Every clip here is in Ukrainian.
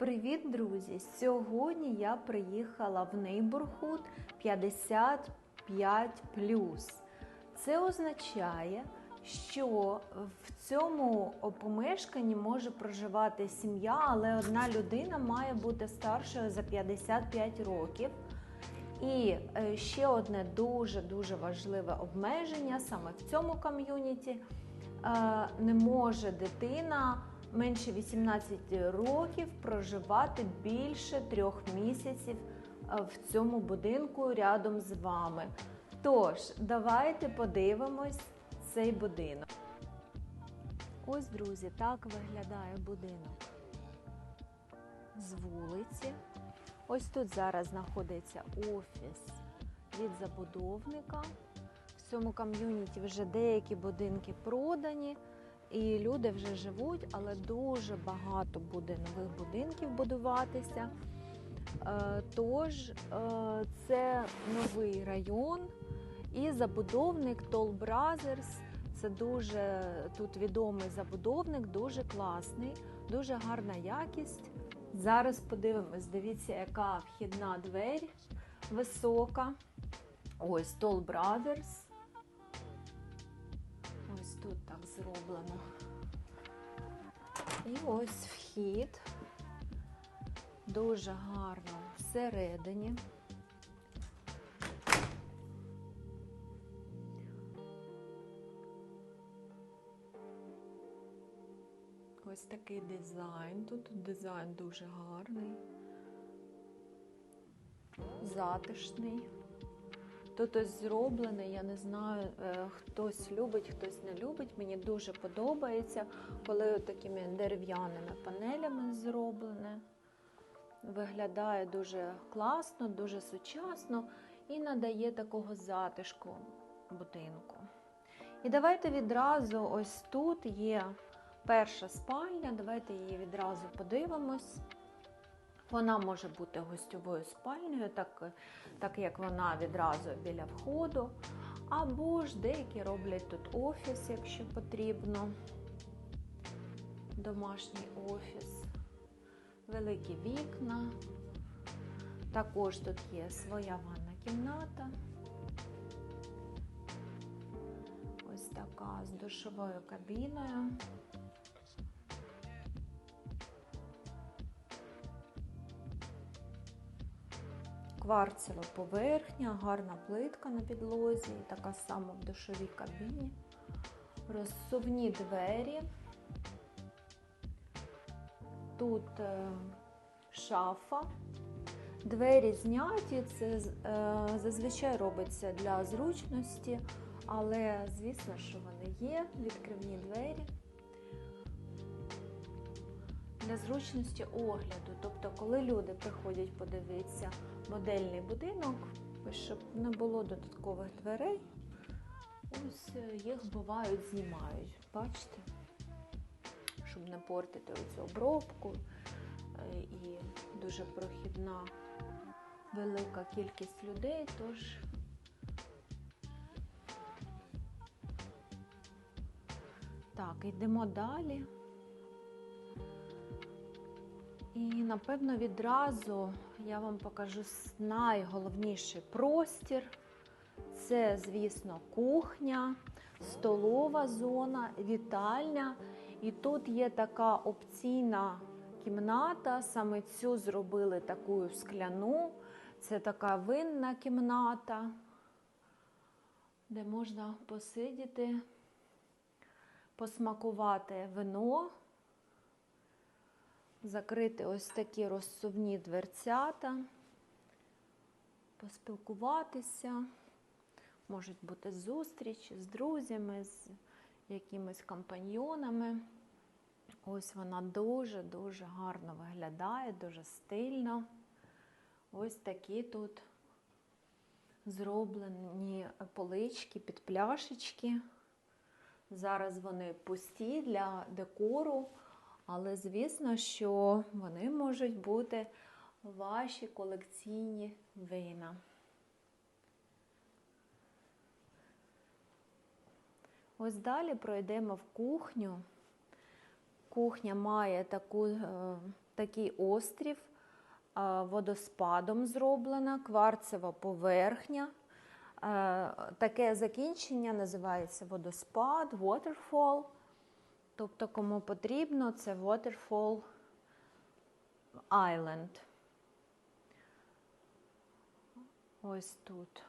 Привіт, друзі! Сьогодні я приїхала в Neighborhood 55. Це означає, що в цьому помешканні може проживати сім'я, але одна людина має бути старшою за 55 років. І е, ще одне дуже-дуже важливе обмеження саме в цьому ком'юніті. Е, Не може дитина менше 18 років проживати більше трьох місяців е, в цьому будинку рядом з вами. Тож, давайте подивимось цей будинок. Ось, друзі, так виглядає будинок з вулиці. Ось тут зараз знаходиться офіс від забудовника. В цьому ком'юніті вже деякі будинки продані, і люди вже живуть, але дуже багато буде нових будинків будуватися. Е, Тож е, це новий район і забудовник Toll Brothers. Це дуже тут відомий забудовник, дуже класний, дуже гарна якість. Зараз подивимось, дивіться, яка вхідна двері висока. Ось Toll Brothers. Тут так зроблено. І ось вхід. Дуже гарно всередині. Ось такий дизайн. Тут дизайн дуже гарний, затишний. Тут ось зроблений, я не знаю, е, хтось любить, хтось не любить. Мені дуже подобається, коли такими дерев'яними панелями зроблене. Виглядає дуже класно, дуже сучасно і надає такого затишку будинку. І давайте відразу ось тут є перша спальня, давайте її відразу подивимось. Вона може бути гостьовою спальнею, так, так як вона відразу біля входу. Або ж деякі роблять тут офіс, якщо потрібно. Домашній офіс, великі вікна. Також тут є своя ванна кімната. Ось така з душовою кабіною. Кварцева поверхня, гарна плитка на підлозі, така сама в душовій кабіні, розсувні двері. Тут е, шафа. Двері зняті, це е, зазвичай робиться для зручності, але звісно, що вони є, відкривні двері. Для зручності огляду, тобто, коли люди приходять подивитися модельний будинок, щоб не було додаткових дверей, ось е, їх бувають, знімають. Бачите? Щоб не портити оцю обробку е, і дуже прохідна велика кількість людей, тож так, йдемо далі. І, напевно, відразу я вам покажу найголовніший простір. Це, звісно, кухня, столова зона, вітальня. І тут є така опційна кімната. Саме цю зробили таку скляну. Це така винна кімната, де можна посидіти, посмакувати вино закрити ось такі розсувні дверцята, поспілкуватися, можуть бути зустрічі з друзями, з якимись компаньйонами. Ось вона дуже-дуже гарно виглядає, дуже стильно. Ось такі тут зроблені полички під пляшечки. Зараз вони пусті для декору. Але, звісно, що вони можуть бути ваші колекційні вина. Ось далі пройдемо в кухню. Кухня має таку, е, такий острів, е, водоспадом зроблена, кварцева поверхня. Е, Таке закінчення називається водоспад, waterfall. Тобто, кому потрібно, це Waterfall Island. Ось тут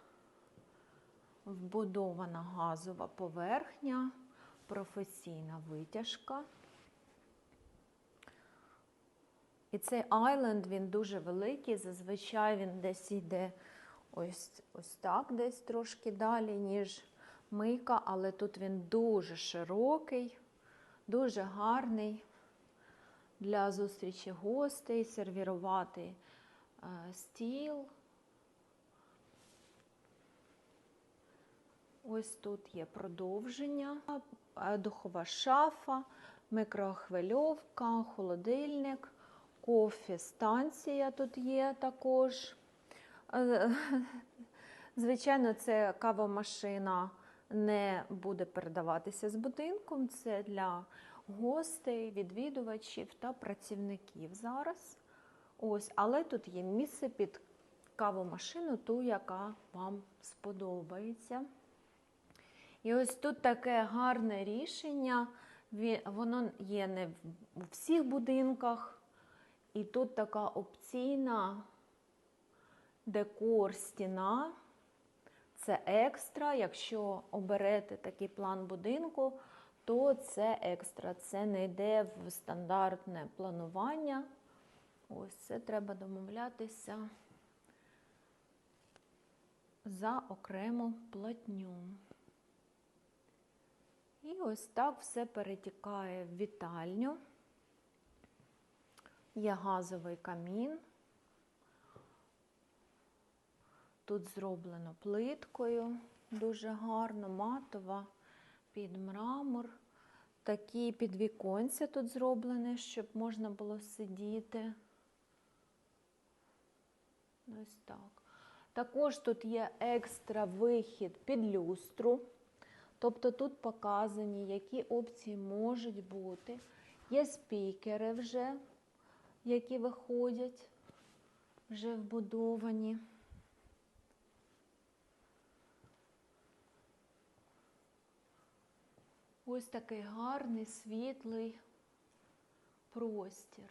вбудована газова поверхня, професійна витяжка. І цей айленд він дуже великий, зазвичай він десь йде ось, ось так, десь трошки далі, ніж мийка, але тут він дуже широкий, дуже гарний для зустрічі гостей, сервірувати е, стіл. Ось тут є продовження, е, духова шафа, микрохвильовка, холодильник, кофе, станція тут є також. Е, Звичайно, це кавомашина не буде передаватися з будинком. Це для гостей, відвідувачів та працівників зараз. Ось, але тут є місце під кавомашину, ту, яка вам сподобається. І ось тут таке гарне рішення. Воно є не в- всіх будинках. І тут така опційна декор стіна. Це екстра. Якщо оберете такий план будинку, то це екстра. Це не йде в стандартне планування. Ось це треба домовлятися за окрему платню. І ось так все перетікає в вітальню. Є газовий камін. Тут зроблено плиткою, дуже гарно, матова, під мрамор. Такі підвіконця тут зроблені, щоб можна було сидіти. Ось так. Також тут є екстра вихід під люстру. Тобто тут показані, які опції можуть бути. Є спікери вже, які виходять, вже вбудовані. Ось такий гарний, світлий простір.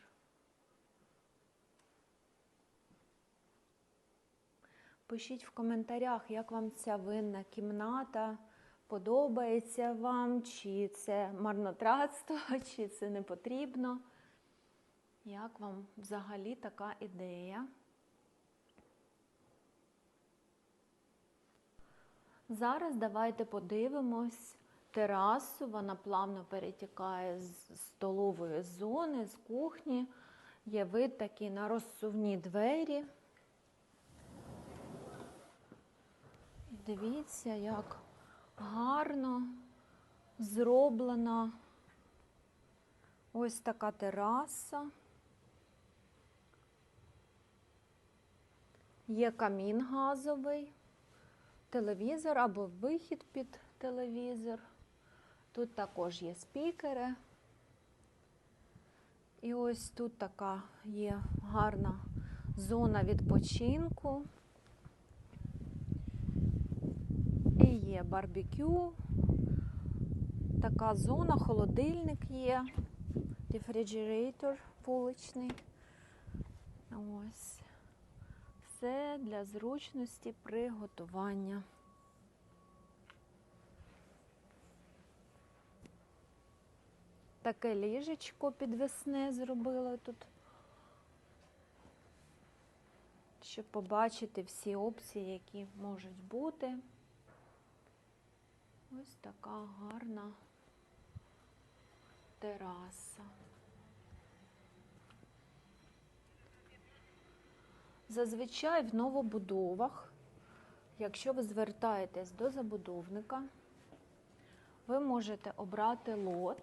Пишіть в коментарях, як вам ця винна кімната, подобається вам, чи це марнотратство, чи це не потрібно. Як вам взагалі така ідея? Зараз давайте подивимось терасу. Вона плавно перетікає з столової зони, з кухні. Є вид такий на розсувні двері. Дивіться, як гарно зроблена ось така тераса. Є камін газовий, телевізор або вихід під телевізор. Тут також є спікери. І ось тут така є гарна зона відпочинку. І є барбекю. Така зона, холодильник є, рефрижератор вуличний. Ось. Все для зручності приготування. Таке ліжечко підвесне зробила тут, щоб побачити всі опції, які можуть бути. Ось така гарна тераса. Зазвичай в новобудовах, якщо ви звертаєтесь до забудовника, ви можете обрати лот,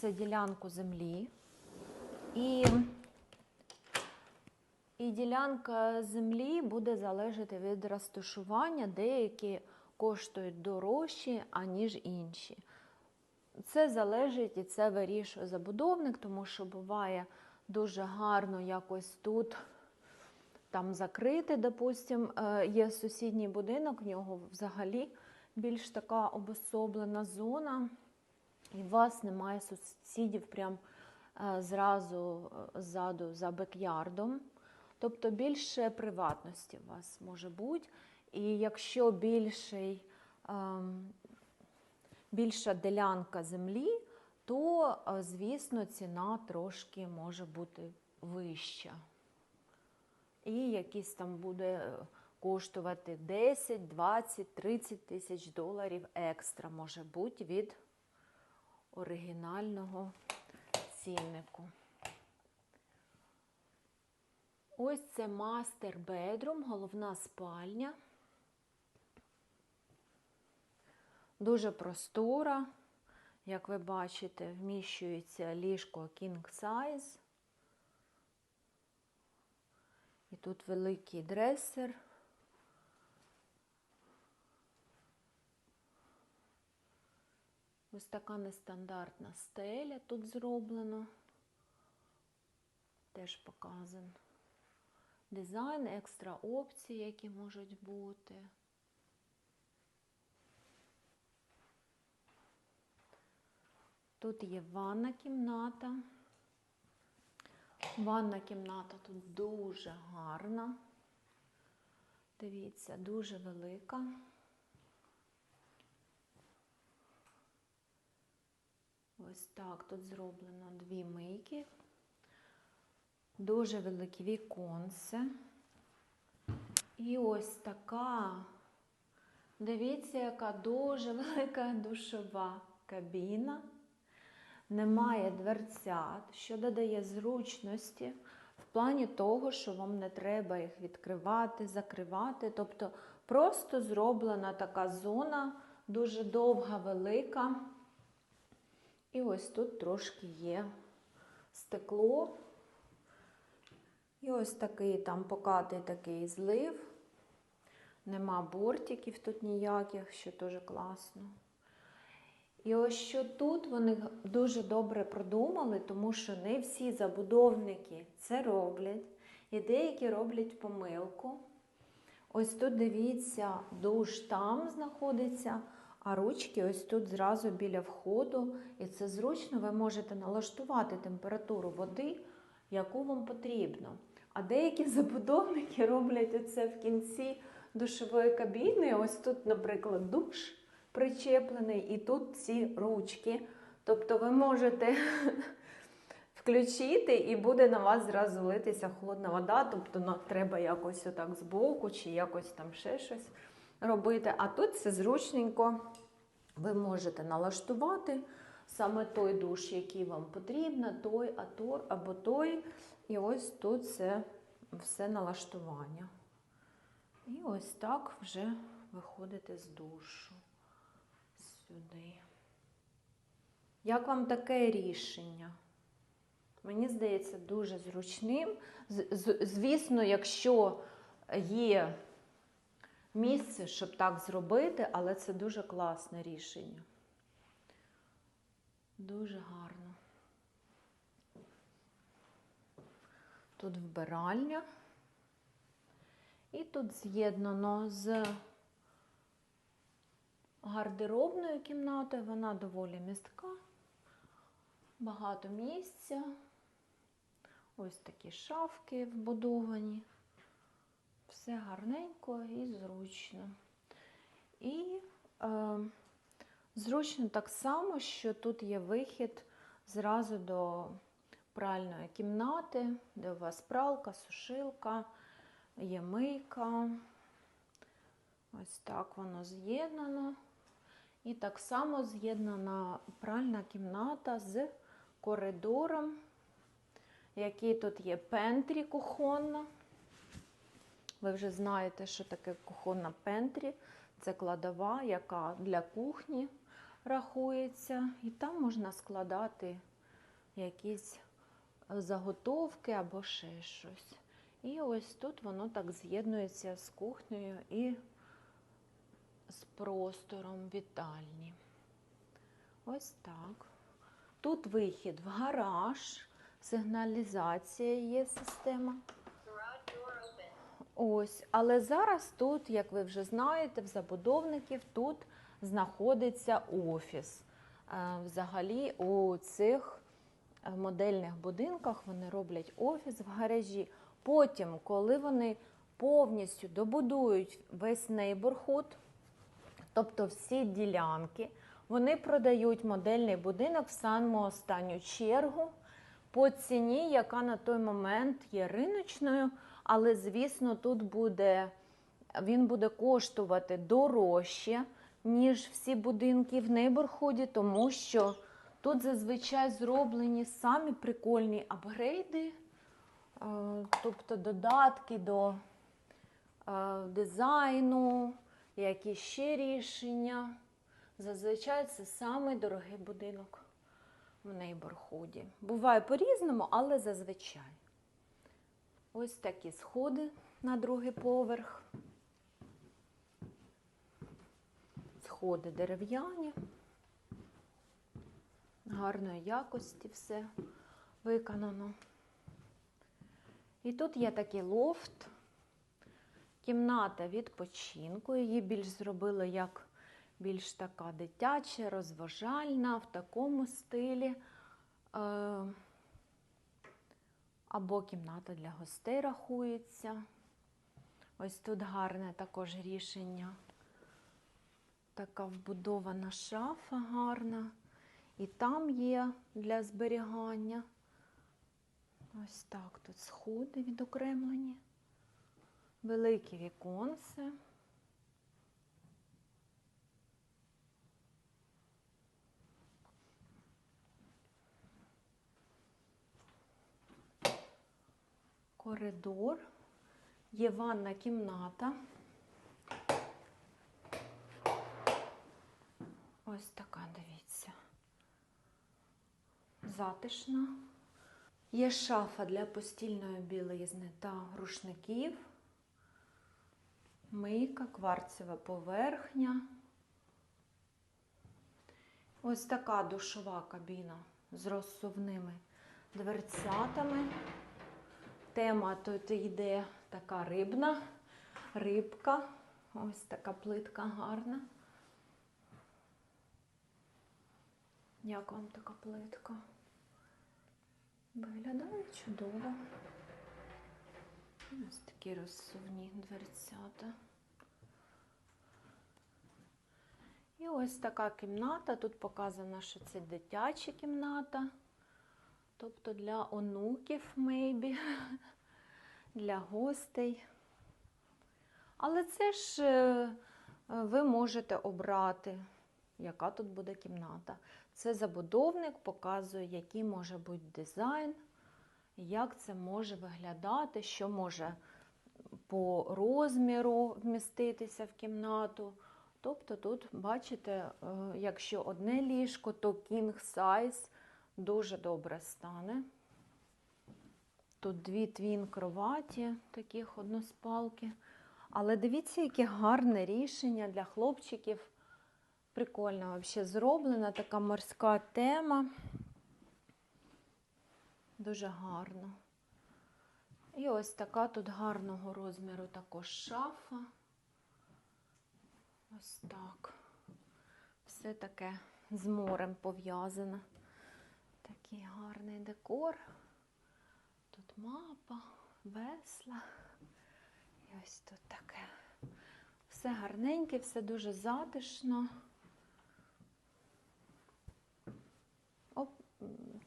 це ділянку землі, і, і ділянка землі буде залежати від розташування, деякі коштують дорожче, аніж інші. Це залежить і це вирішує забудовник, тому що буває дуже гарно якось тут там закрити, допустим, е, є сусідній будинок, в нього взагалі більш така обособлена зона, і у вас немає сусідів прям е, зразу е, ззаду за бекярдом. Тобто більше приватності у вас може бути. І якщо більший, ем, більша ділянка землі, то, е, звісно, ціна трошки може бути вища. І якийсь там буде коштувати 10, 20, 30 тисяч доларів екстра може бути від оригінального ціннику. Ось це мастер бедрум, головна спальня. Дуже простора. Як ви бачите, вміщується ліжко King Size. І тут великий дресер. Ось така нестандартна стеля тут зроблена. Теж показан дизайн, екстра опції, які можуть бути. Тут є ванна кімната. Ванна кімната тут дуже гарна. Дивіться, дуже велика. Ось так тут зроблено дві мийки. Дуже велике віконце. І ось така, дивіться, яка дуже велика душова кабіна. Немає дверцят, що додає зручності в плані того, що вам не треба їх відкривати, закривати. Тобто просто зроблена така зона, дуже довга, велика. І ось тут трошки є стекло. І ось такий там покатий такий злив. Нема бортиків тут ніяких, що дуже класно. І ось що тут вони дуже добре продумали, тому що не всі забудовники це роблять, і деякі роблять помилку. Ось тут дивіться, душ там знаходиться, а ручки ось тут зразу біля входу. І це зручно, ви можете налаштувати температуру води, яку вам потрібно. А деякі забудовники роблять оце в кінці душової кабіни. Ось тут, наприклад, душ причеплений, і тут ці ручки. Тобто ви можете включити, і буде на вас зразу литися холодна вода. Тобто треба якось отак збоку, чи якось там ще щось робити. А тут все зручненько. Ви можете налаштувати саме той душ, який вам потрібно, той або той. І ось тут це все налаштування. І ось так вже виходите з душу сюди. Як вам таке рішення? Мені здається, дуже зручним. Звісно, якщо є місце, щоб так зробити, але це дуже класне рішення. Дуже гарно. Тут вбиральня. І тут з'єднано з гардеробною кімнатою, вона доволі містка, багато місця. Ось такі шафки вбудовані. Все гарненько і зручно. І е, зручно так само, що тут є вихід зразу до пральної кімнати, де у вас пралка, сушилка, є мийка. Ось так воно з'єднано. І так само з'єднана пральна кімната з коридором, який тут є пентрі кухонна. Ви вже знаєте, що таке кухонна пентрі. Це кладова, яка для кухні рахується. І там можна складати якісь заготовки або ще щось. І ось тут воно так з'єднується з кухнею і з простором вітальні. Ось так. Тут вихід в гараж. сигналізація є система. Ось, але зараз тут, як ви вже знаєте, в забудовників тут знаходиться офіс. Е, Взагалі у цих е, модельних будинках вони роблять офіс в гаражі. Потім, коли вони повністю добудують весь нейборхуд, тобто всі ділянки, вони продають модельний будинок в саму останню чергу по ціні, яка на той момент є риночною, але звісно, тут буде він буде коштувати дорожче, ніж всі будинки в нейборхуді, тому що тут зазвичай зроблені самі прикольні апгрейди, е, тобто додатки до е, дизайну, які ще рішення. Зазвичай це самий дорогий будинок в нейборхуді. Буває по-різному, але зазвичай. Ось такі сходи на другий поверх. Сходи дерев'яні, гарної якості все виконано. І тут є такий лофт, кімната відпочинку. Її більш зробили як більш така дитяча, розважальна, в такому стилі. Або кімната для гостей рахується. Ось тут гарне також рішення. Така вбудована шафа гарна. І там є для зберігання. Ось так тут сходи відокремлені. Великі віконце. Коридор, є ванна кімната. Ось така, дивіться. Затишна. Є шафа для постільної білизни та рушників. Мийка, кварцева поверхня. Ось така душова кабіна з розсувними дверцятами. Тема тут йде така рибна, рибка. Ось така плитка гарна. Як вам така плитка? Виглядає чудово. Ось такі розсувні дверцята. І ось така кімната. Тут показано, що це дитяча кімната. Тобто для онуків, maybe, для гостей. Але це ж е, ви можете обрати, яка тут буде кімната. Це забудовник показує, який може бути дизайн, як це може виглядати, що може по розміру вміститися в кімнату. Тобто тут, бачите, е, якщо одне ліжко, то king size дуже добре стане. Тут дві твін кроваті, таких односпалки. Але дивіться, яке гарне рішення для хлопчиків. Прикольно взагалі зроблена така морська тема. Дуже гарно. І ось така тут гарного розміру також шафа. Ось так. Все таке з морем пов'язане. Такий гарний декор. Тут мапа, весла. І ось тут таке. Все гарненьке, все дуже затишно.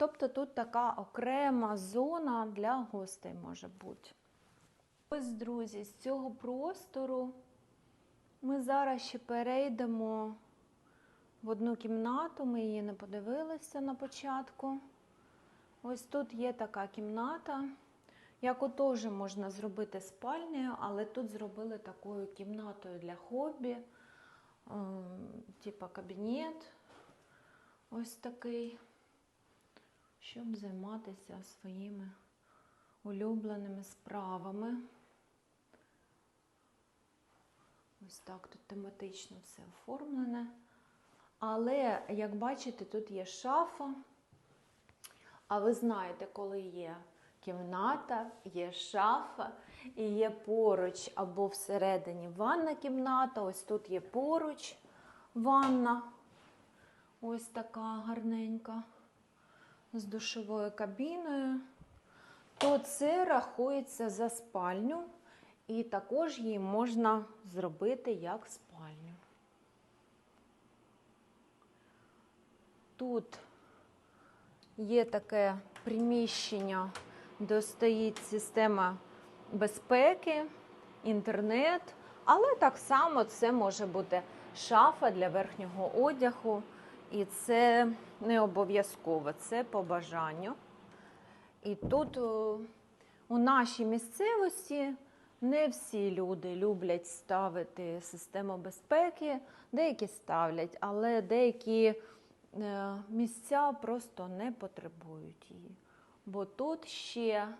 Тобто тут така окрема зона для гостей може бути. Ось, друзі, з цього простору ми зараз ще перейдемо в одну кімнату, ми її не подивилися на початку. Ось тут є така кімната, яку теж можна зробити спальнею, але тут зробили такою кімнатою для хобі, ем, типа кабінет. Ось такий, щоб займатися своїми улюбленими справами. Ось так тут тематично все оформлене. Але, як бачите, тут є шафа. А ви знаєте, коли є кімната, є шафа і є поруч або всередині ванна кімната, ось тут є поруч ванна. Ось така гарненька з душовою кабіною, то це рахується за спальню, і також її можна зробити як спальню. Тут є таке приміщення, де стоїть система безпеки, інтернет, але так само це може бути шафа для верхнього одягу, і це не обов'язково, це по бажанню. І тут у нашій місцевості не всі люди люблять ставити систему безпеки, деякі ставлять, але деякі е, місця просто не потребують її. Бо тут ще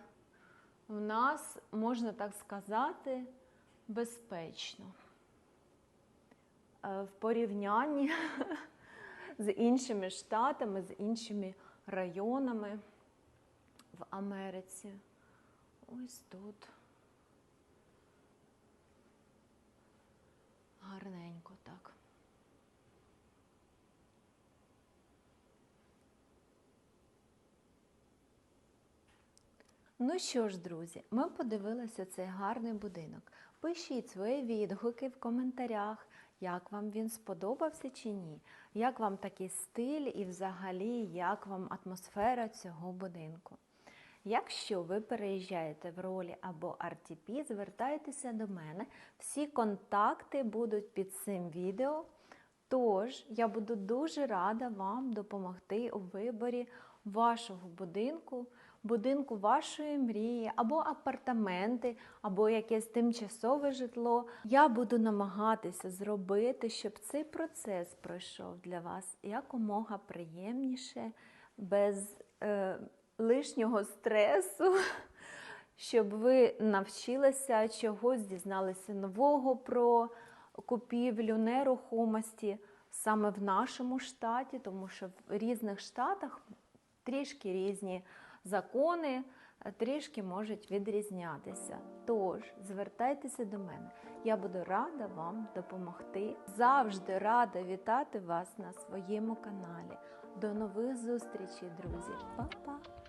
в нас, можна так сказати, безпечно. Е, В порівнянні з іншими штатами, з іншими районами в Америці. Ось тут. Гарненько так. Ну що ж, друзі, ми подивилися цей гарний будинок. Пишіть свої відгуки в коментарях, як вам він сподобався чи ні, як вам такий стиль і взагалі як вам атмосфера цього будинку. Якщо ви переїжджаєте в ролі або RTP, звертайтеся до мене. Всі контакти будуть під цим відео. Тож я буду дуже рада вам допомогти у виборі вашого будинку, будинку вашої мрії, або апартаменти, або якесь тимчасове житло. Я буду намагатися зробити, щоб цей процес пройшов для вас якомога приємніше, без е, лишнього стресу. Щоб ви навчилися чогось, дізналися нового про купівлю нерухомості саме в нашому штаті, тому що в різних штатах трішки різні закони, е, трішки можуть відрізнятися. Тож звертайтеся до мене. Я буду рада вам допомогти. Завжди рада вітати вас на своєму каналі. До нових зустрічей, друзі. Па-па!